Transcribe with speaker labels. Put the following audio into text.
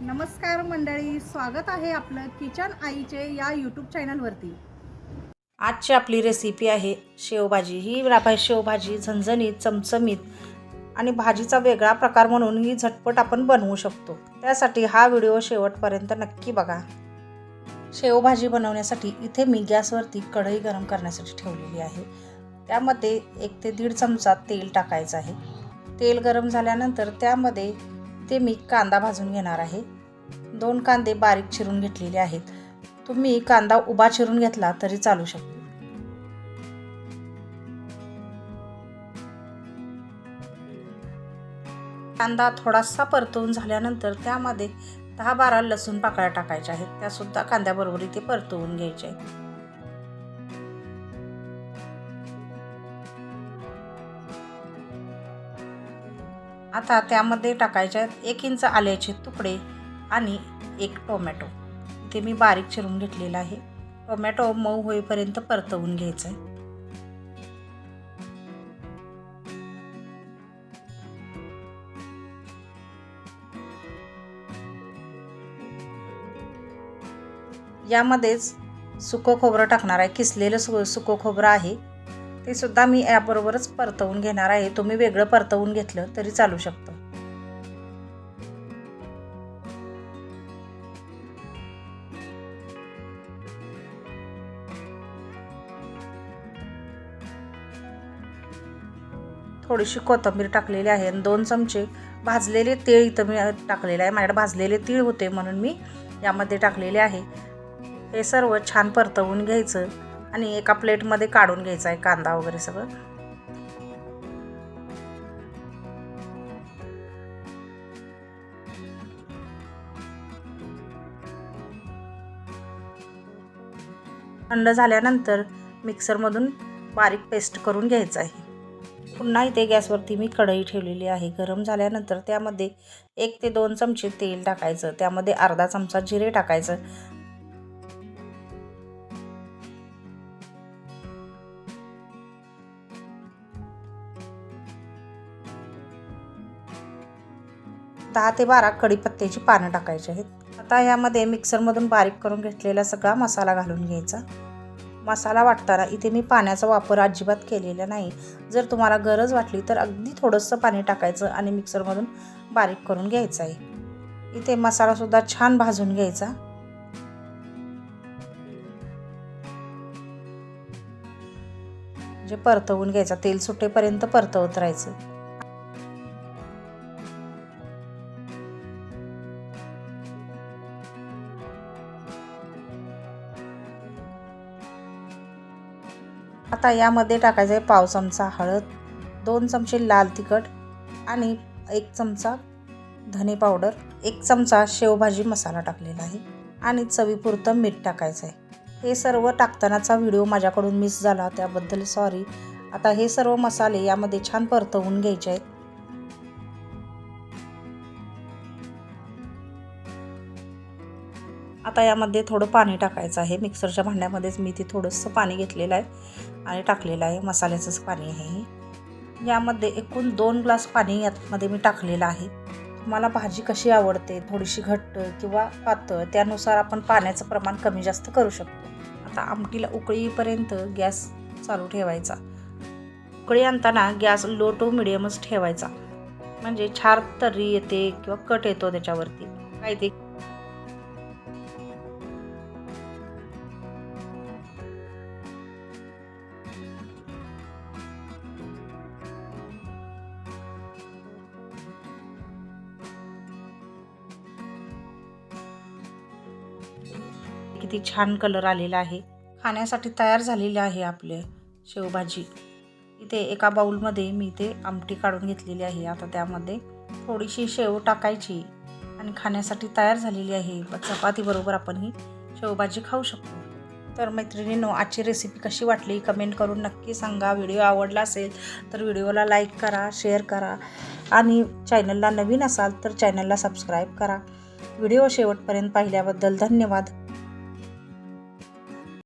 Speaker 1: नमस्कार मंडळी स्वागत आहे आपलं किचन आईचे या यूट्यूब चॅनलवरती
Speaker 2: आजची आपली रेसिपी आहे शेवभाजी. ही राबा शेवभाजी झणझणीत चमचमीत आणि भाजीचा वेगळा प्रकार म्हणून ही झटपट आपण बनवू शकतो. त्यासाठी हा व्हिडिओ शेवटपर्यंत नक्की बघा. शेवभाजी बनवण्यासाठी इथे मी गॅसवरती कढई गरम करण्यासाठी ठेवलेली आहे. त्यामध्ये एक ते दीड चमचा तेल टाकायचं आहे. तेल गरम झाल्यानंतर त्यामध्ये ते मी कांदा भाजून घेणार आहे. दोन कांदे बारीक चिरून घेतलेले आहेत. तुम्ही कांदा उभा चिरून घेतला तरी चालू शकतो. कांदा थोडासा परतवून झाल्यानंतर त्यामध्ये दहा बारा लसूण पाकळ्या टाकायच्या आहेत. त्यासुद्धा कांद्याबरोबर इथे परतवून घ्यायच्या आहेत. आता त्यामध्ये टाकायचे आहेत एक इंच आल्याचे तुकडे आणि एक टोमॅटो. ते मी बारीक चिरून घेतलेला आहे. टोमॅटो मऊ होईपर्यंत परतवून घ्यायचं आहे यामध्येच सुकं खोबरं टाकणार आहे. किसलेलं सु सुकं खोबरं आहे. ते सुद्धा मी याबरोबरच परतवून घेणार आहे. तुम्ही वेगळं परतवून घेतलं तरी चालू शकतं. थोडीशी कोथिंबीर टाकलेली आहे आणि दोन चमचे भाजलेले तीळ इथं मी टाकलेलं आहे. माझ्याकडे भाजलेले तीळ होते म्हणून मी यामध्ये टाकलेले आहे. हे सर्व छान परतवून घ्यायचं. आणि एका प्लेटमध्ये काढून घ्यायचं आहे कांदा वगैरे सगळं. थंड झाल्यानंतर मिक्सरमधून बारीक पेस्ट करून घ्यायचं आहे. पुन्हा इथे गॅसवरती मी कढई ठेवलेली आहे. गरम झाल्यानंतर त्यामध्ये एक ते दोन चमचे तेल टाकायचं. त्यामध्ये अर्धा चमचा जिरे टाकायचं. दहा ते बारा कढीपत्त्याची पानं टाकायची आहेत. आता यामध्ये मिक्सरमधून बारीक करून घेतलेला सगळा मसाला घालून घ्यायचा. मसाला वाटताना इथे मी पाण्याचा वापर अजिबात केलेला नाही. जर तुम्हाला गरज वाटली तर अगदी थोडंसं पाणी टाकायचं आणि मिक्सरमधून बारीक करून घ्यायचं आहे. इथे मसालासुद्धा छान भाजून घ्यायचा. म्हणजे परतवून घ्यायचा तेल सुटेपर्यंत परतवत राहायचं. आता यामध्ये टाकायचं आहे पाव चमचा हळद दोन चमचे लाल तिखट आणि एक चमचा धने पावडर एक चमचा शेवभाजी मसाला टाकलेला आहे आणि चवीपुरतं मीठ टाकायचं आहे. हे सर्व टाकतानाचा व्हिडिओ माझ्याकडून मिस झाला त्याबद्दल सॉरी आता हे सर्व मसाले यामध्ये छान परतवून घ्यायचे आहेत. आता यामध्ये थोडं पाणी टाकायचं आहे. मिक्सरच्या भांड्यामध्येच मी ते थोडंसं पाणी घेतलेलं आहे. आणि टाकलेलं आहे. मसाल्याचंच पाणी आहे यामध्ये एकूण दोन ग्लास पाणी यातमध्ये मी टाकलेलं आहे. मला भाजी कशी आवडते थोडीशी घट्ट किंवा पातळ त्यानुसार आपण पाण्याचं प्रमाण कमी जास्त करू शकतो. आता आमटीला उकळीपर्यंत गॅस चालू ठेवायचा. उकळी आणताना गॅस लो टू मिडियमच ठेवायचा. म्हणजे छार तर्री येते किंवा कट येतो त्याच्यावरती. काय ते किती छान कलर आलेला आहे. खाण्यासाठी तयार झालेले आहे आपले शेवभाजी. इथे एका बाऊलमध्ये मी ते आमटी काढून घेतलेली आहे. आता त्यामध्ये थोडीशी शेव टाकायची आणि खाण्यासाठी तयार झालेली आहे. चपातीबरोबर आपण ही शेवभाजी खाऊ शकतो. तर मैत्रिणींनो आजची रेसिपी कशी वाटली? कमेंट करून नक्की सांगा. व्हिडिओ आवडला असेल तर व्हिडिओला लाईक करा शेअर करा आणि चॅनलला नवीन असाल तर चॅनलला सबस्क्राईब करा. व्हिडिओ शेवटपर्यंत पाहिल्याबद्दल धन्यवाद.